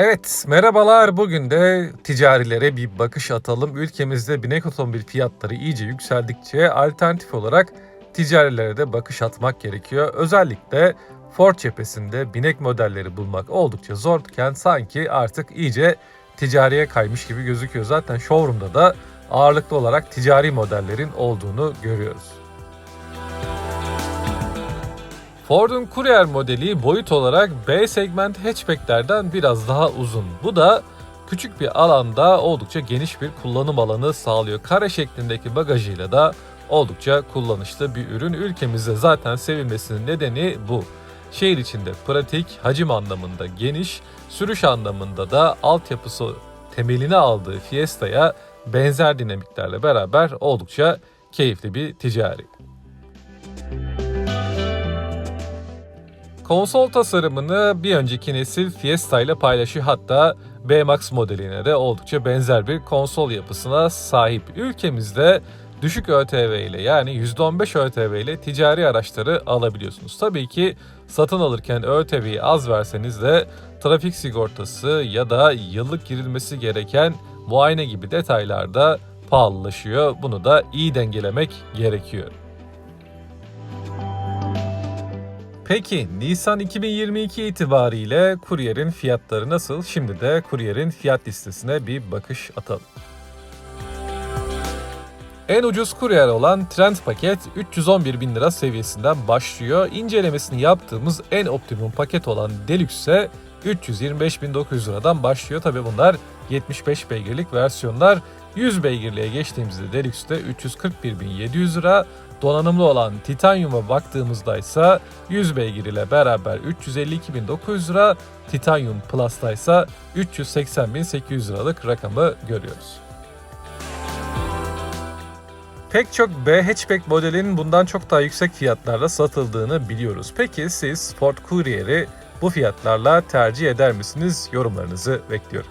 Evet, merhabalar. Bugün de ticarilere bir bakış atalım. Ülkemizde binek otomobil fiyatları iyice yükseldikçe alternatif olarak ticarilere de bakış atmak gerekiyor. Özellikle Ford cephesinde binek modelleri bulmak oldukça zorken sanki artık iyice ticariye kaymış gibi gözüküyor. Zaten showroom'da da ağırlıklı olarak ticari modellerin olduğunu görüyoruz. Ford'un Courier modeli boyut olarak B segment hatchbacklerden biraz daha uzun. Bu da küçük bir alanda oldukça geniş bir kullanım alanı sağlıyor. Kare şeklindeki bagajıyla da oldukça kullanışlı bir ürün. Ülkemizde zaten sevilmesinin nedeni bu. Şehir içinde pratik, hacim anlamında geniş, sürüş anlamında da altyapısı temelini aldığı Fiesta'ya benzer dinamiklerle beraber oldukça keyifli bir ticari. Konsol tasarımını bir önceki nesil Fiesta ile paylaşıyor hatta B-Max modeline de oldukça benzer bir konsol yapısına sahip. Ülkemizde düşük ÖTV ile yani %15 ÖTV ile ticari araçları alabiliyorsunuz. Tabii ki satın alırken ÖTV'yi az verseniz de trafik sigortası ya da yıllık girilmesi gereken muayene gibi detaylarda pahalılaşıyor. Bunu da iyi dengelemek gerekiyor. Peki Nisan 2022 itibariyle kuryerin fiyatları nasıl? Şimdi de kuryerin fiyat listesine bir bakış atalım. En ucuz kuryer olan Trend paket 311 bin lira seviyesinden başlıyor. İncelemesini yaptığımız en optimum paket olan Deluxe ise 325.900 liradan başlıyor. Tabi bunlar 75 beygirlik versiyonlar. 100 beygirliğe geçtiğimizde Deluxe'de 341.700 lira. Donanımlı olan Titanium'a baktığımızda ise 100 beygir ile beraber 352.900 lira, Titanium Plus'ta ise 380.800 liralık rakamı görüyoruz. Pek çok B hatchback modelinin bundan çok daha yüksek fiyatlarla satıldığını biliyoruz. Peki siz Ford Courier'i bu fiyatlarla tercih eder misiniz? Yorumlarınızı bekliyorum.